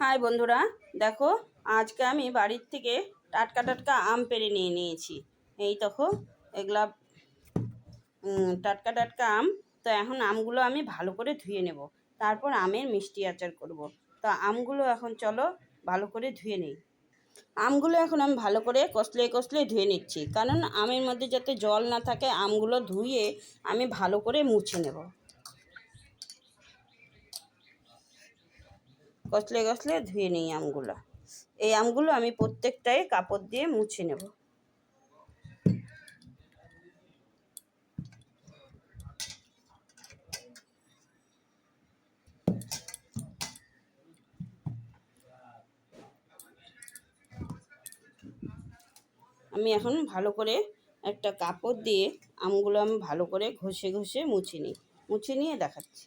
High বন্ধুরা, দেখো, আজকে আমি বাড়ির থেকে টাটকা টাটকা আম পেড়ে নিয়ে নিয়েছি। এই দেখো, এগুলা টাটকা টাটকা আম। তো এখন আমগুলো আমি ভালো করে ধুয়ে নেব। তারপর আমের মিষ্টি আচার করব। তো আমগুলো এখন চলো ভালো করে ধুয়ে নেই। আমগুলো এখন আমি ভালো করে কষলে কষলে ধুয়ে নিচ্ছি। কারণ আমের মধ্যে যাতে জল না থাকে, আমগুলো ধুয়ে আমি ভালো করে মুছে নেব। কষলে কষলে ধুয়ে নিই আমগুলো। এই আমগুলো আমি প্রত্যেকটাই কাপড় দিয়ে মুছে নেব। আমি এখন ভালো করে একটা কাপড় দিয়ে আমগুলো আমি ভালো করে ঘষে ঘষে মুছে নিই। মুছে নিয়ে দেখাচ্ছি।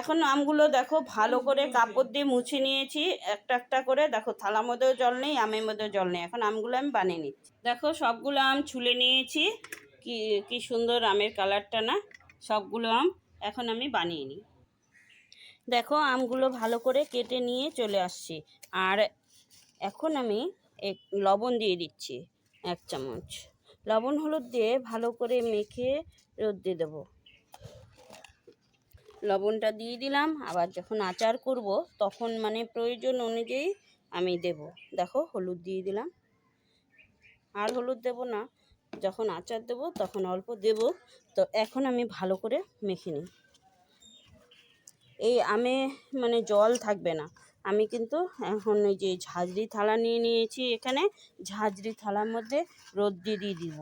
এখন আমগুলো দেখো ভালো করে কাপড় দিয়ে মুছে নিয়েছি। একটা একটা করে। দেখো থালার মধ্যেও জল নেই, আমের মধ্যেও জল নেই। এখন আমগুলো আমি বানিয়ে নিচ্ছি। দেখো, সবগুলো আম ছুলে নিয়েছি। কি কি সুন্দর আমের কালারটা না? সবগুলো আম এখন আমি বানিয়ে নিই। দেখো, আমগুলো ভালো করে কেটে নিয়ে চলে আসছি। আর এখন আমি এক, লবণ দিয়ে দিচ্ছি, এক চামচ। লবণ হলুদ দিয়ে ভালো করে মেখে রোদ দিয়ে দেবো। লবণটা দিয়ে দিলাম। আবার যখন আচার করব, তখন মানে প্রয়োজন অনুযায়ী আমি দেব। দেখো, হলুদ দিয়ে দিলাম। আর হলুদ দেব না। যখন আচার দেব, তখন অল্প দেব। তো এখন আমি ভালো করে মেখে নিই। এই আমে মানে জল থাকবে না। আমি কিন্তু এখন ওই যে ঝাঁঝরি থালা নিয়ে নিয়েছি এখানে। ঝাঁঝরি থালার মধ্যে রোদ্রে দিয়ে দিব।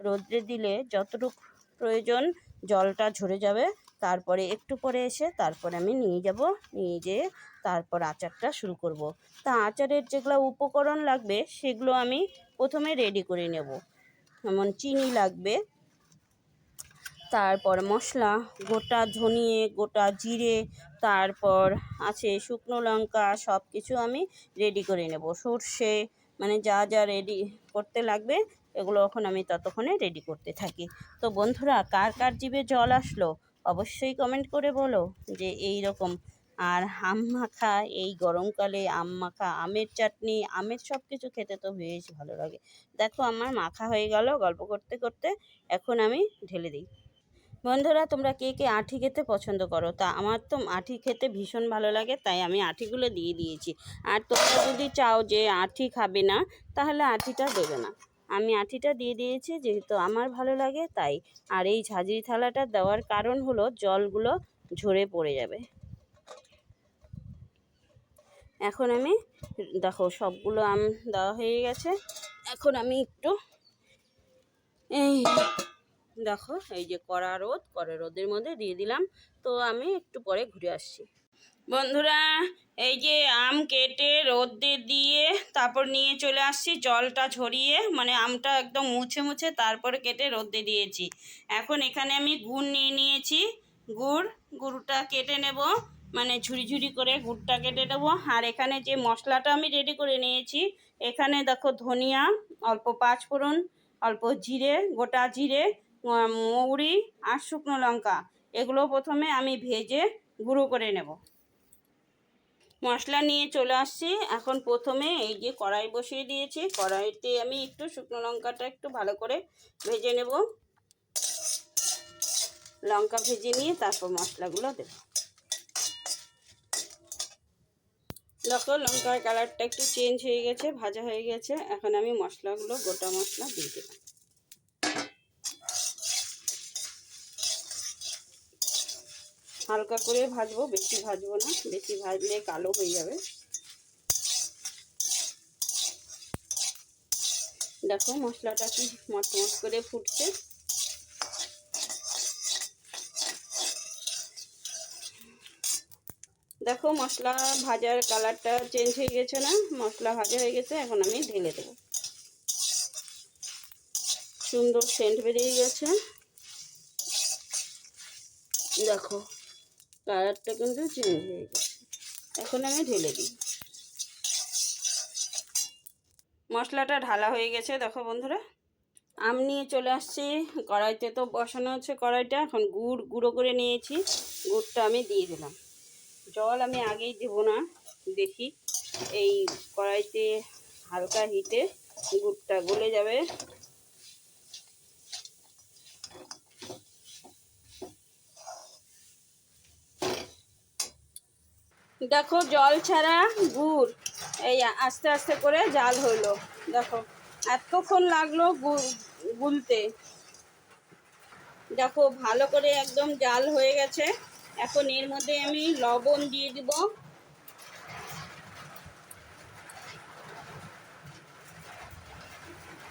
রোদ্রে দিলে যতটুকু প্রয়োজন জলটা ঝরে যাবে তারপরে একটু পরে এসে তারপরে আমি নিয়ে যাব, নিয়ে যেয়ে তারপর আচারটা শুরু করব। তা আচারের যেগুলো উপকরণ লাগবে, সেগুলো আমি প্রথমে রেডি করে নেব। যেমন চিনি লাগবে, তারপর মশলা, গোটা ধনিয়ে, গোটা জিরে, তারপর আছে শুকনো লঙ্কা সব কিছু আমি রেডি করে নেব। সর্ষে মানে যা যা রেডি করতে লাগবে, এগুলো এখন আমি ততক্ষণে রেডি করতে থাকি। তো বন্ধুরা, কার কার জিভে জল আসলো? অবশ্যই কমেন্ট করে বলো যে এই রকম। আর আম মাখা, এই গরমকালে আম মাখা, আমের চাটনি, আমের সব কিছু খেতে তো বেশ ভালো লাগে। দেখো আমার মাখা হয়ে গেল, গল্প করতে করতে এখন আমি ঢেলে দিই। বন্ধুরা, তোমরা কে কে আঁঠি খেতে পছন্দ করো? তা আমার তো আঁঠি খেতে ভীষণ ভালো লাগে, তাই আমি আঁঠিগুলো দিয়ে দিয়েছি। আর তোমরা যদি চাও যে আঁঠি খাবে না, তাহলে আঁঠিটা দেবে না। আমি আঁঠিটা দিয়ে দিয়েছি, যেহেতু আমার ভালো লাগে তাই। আর এই ঝাঁঝরি থালাটা দেওয়ার কারণ হলো জলগুলো ঝরে পড়ে যাবে। এখন আমি, দেখো সবগুলো আম দেওয়া হয়ে গেছে। এখন আমি একটু, এই দেখো, এই যে কড়া রোদ, কড়া রোদের মধ্যে দিয়ে দিলাম। তো আমি একটু পরে ঘুরে আসছি। বন্ধুরা, এই যে আম কেটে রোদে দিয়ে তারপর নিয়ে চলে আসছি, জলটা ঝরিয়ে মানে আমটা একদম মুছে মুছে তারপরে কেটে রোদে দিয়েছি। এখন এখানে আমি গুড় নিয়ে নিয়েছি, গুড়, গুড়টা কেটে নেব মানে ঝুরি ঝুড়ি করে গুড়টা কেটে নেব। আর এখানে যে মশলাটা আমি রেডি করে নিয়েছি, এখানে দেখো ধনিয়া, অল্প পাঁচ পাঁচফোড়ন অল্প জিরে, গোটা জিরে মৌরি আর শুকনো লঙ্কা, এগুলো প্রথমে আমি ভেজে গুঁড়ো করে নেব। মশলা নিয়ে চলে আসছি। এখন প্রথমে এই যে কড়াই বসিয়ে দিয়েছি। কড়াইতে আমি একটু শুকনো লঙ্কাটা একটু ভালো করে ভেজে নেব। লঙ্কা ভেজে নিয়ে তারপর মশলাগুলো দেব। দেখো, লঙ্কার কালারটা একটু চেঞ্জ হয়ে গেছে, ভাজা হয়ে গেছে। এখন আমি মশলাগুলো, গোটা মশলা দিয়ে দিলাম। হালকা করে ভাজবো, বেশি ভাজবো না, বেশি ভাজলে কালো হয়ে যাবে। দেখো মশলাটা কি মচমচ করে ফুটছে। দেখো মশলা ভাজার কালারটা চেঞ্জ হয়ে গেছে না, মশলা ভাজা হয়ে গেছে, এখন আমি ঢেলে দেবো। সুন্দর সেন্ট বেরিয়ে গেছে। দেখো কালারটা কিন্তু চেঞ্জ হয়ে গেছে। এখন আমি ঢেলে দিই। মশলাটা ঢালা হয়ে গেছে, দেখো বন্ধুরা। আম নিয়ে চলে আসছি। কড়াইতে তো বসানো হচ্ছে কড়াইটা। এখন গুড়, গুঁড়ো করে নিয়েছি। গুড়টা আমি দিয়ে দিলাম। জল আমি আগেই দেবো না। দেখি এই কড়াইতে হালকা হিটে গুড়টা গলে যাবে। দেখো জল ছাড়া গুড়। এই আস্তে আস্তে করে জাল হলো। দেখো, এতক্ষণ লাগল গুলতে। দেখো, ভালো করে একদম জাল হয়ে গেছে। এখন এর মধ্যে আমি লবণ দিয়ে দিব।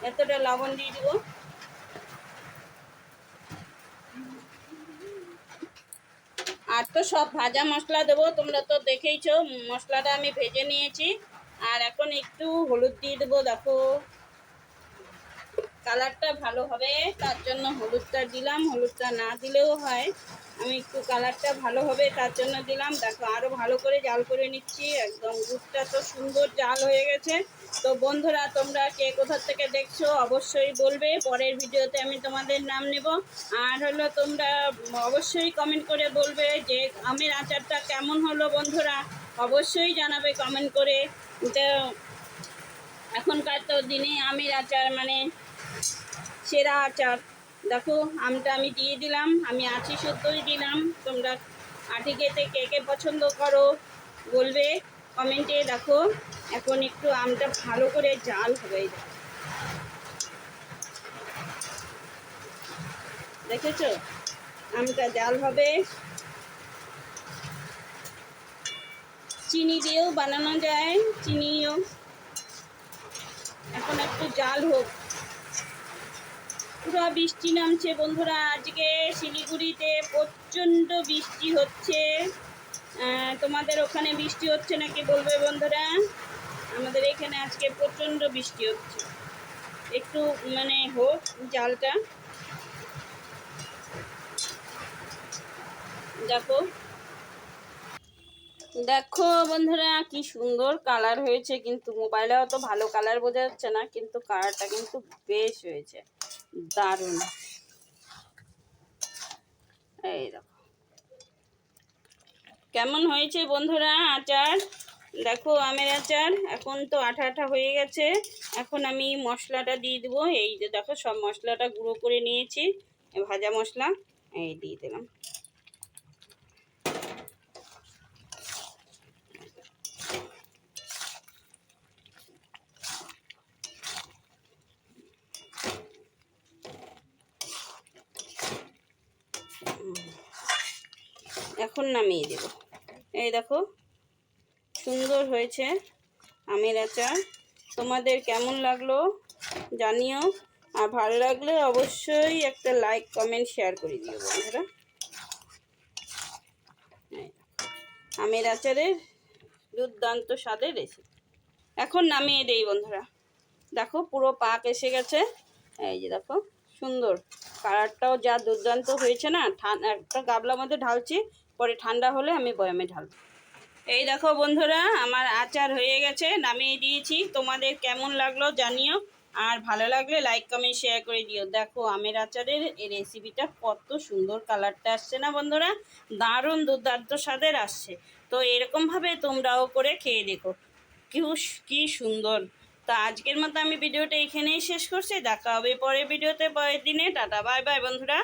এতটা লবণ দিয়ে দিব। আর তো সব ভাজা মশলা দেবো, তোমরা তো দেখেইছো, মশলাটা আমি ভেজে নিয়েছি। আর এখন একটু হলুদ দিয়ে দেবো, দেখো। কালারটা ভালো হবে, তার জন্য হলুদটা দিলাম। হলুদটা না দিলেও হয়। আমি একটু কালারটা ভালো হবে, তার জন্য দিলাম। দেখো আরও ভালো করে জাল করে নিচ্ছি। একদম দুধটা তো সুন্দর জাল হয়ে গেছে। তো বন্ধুরা, তোমরা কে কোথা থেকে দেখছ অবশ্যই বলবে। পরের ভিডিওতে আমি তোমাদের নাম নেব। আর হলো তোমরা অবশ্যই কমেন্ট করে বলবে যে, আমের আচারটা কেমন হলো বন্ধুরা? অবশ্যই জানাবে কমেন্ট করে। তো এখনকার তো দিনে আমের আচার মানে সেরা আচার। দেখো, আমটা আমি দিয়ে দিলাম, আমি আছি সত্যই দিলাম। তোমরা আটি খেতে কে কে পছন্দ করো বলবে কমেন্টে। দেখো, এখন একটু আমটা ভালো করে জাল দেখো। দেখেছ? আমটা জাল হবে। চিনি দিয়েও বানানো যায়, চিনিও। এখন একটু জাল হোক। পুরো বৃষ্টি নামছে বন্ধুরা। আজকে শিলিগুড়িতে প্রচণ্ড বৃষ্টি হচ্ছে। তোমাদের ওখানে বৃষ্টি হচ্ছে নাকি বলবে বন্ধুরা? আমাদের এখানে আজকে প্রচণ্ড বৃষ্টি হচ্ছে। একটু মানে হোক, জালটা। দেখো। দেখো বন্ধুরা, কি সুন্দর কালার হয়েছে, কিন্তু মোবাইলে অত ভালো কালার বোঝা যাচ্ছে না, কিন্তু কালারটা কিন্তু বেশ হয়েছে। দারুণ। এই দেখো। কেমন হয়েছে বন্ধুরা আচার? দেখো আমের আচার, এখন তো আঠা আঠা হয়ে গেছে। এখন আমি মশলাটা দিয়ে দেবো। এই যে দেখো, সব মশলাটা গুঁড়ো করে নিয়েছি, ভাজা মশলা। এই দিয়ে দিলাম। এখন নামিয়ে দেব। এই দেখো, সুন্দর হয়েছে আমের আচার। তোমাদের কেমন লাগল জানিও, আর ভালো লাগলে অবশ্যই একটা লাইক কমেন্ট শেয়ার করে দিও বন্ধুরা। আমের আচারের দুর্দান্ত স্বাদের রেসিপি এখন নামিয়ে দেই বন্ধুরা। দেখো, পুরো পাক এসে গেছে। এই যে দেখো, সুন্দর। কালারটাও যা দুর্দান্ত হয়েছে না একটা গাবলার মধ্যে ঢালছি পরে ঠান্ডা হলে আমি বয়ামে ঢালবো। এই দেখো বন্ধুরা, আমার আচার হয়ে গেছে, নামিয়ে দিয়েছি। তোমাদের কেমন লাগল জানিও, আর ভালো লাগলে লাইক কমেন্ট শেয়ার করে দিও। দেখো আমের আচারের এই রেসিপিটা কত সুন্দর কালারটা আসছে না বন্ধুরা? দারুণ দুর্দান্ত স্বাদের আসছে। তো এরকমভাবে তোমরাও করে খেয়ে দেখো। কি সুন্দর। তা আজকের মতো আমি ভিডিওটা এখানেই শেষ করছি। দেখা হবে পরের ভিডিওতে, পরের দিনে। টাটা বাই বাই বন্ধুরা।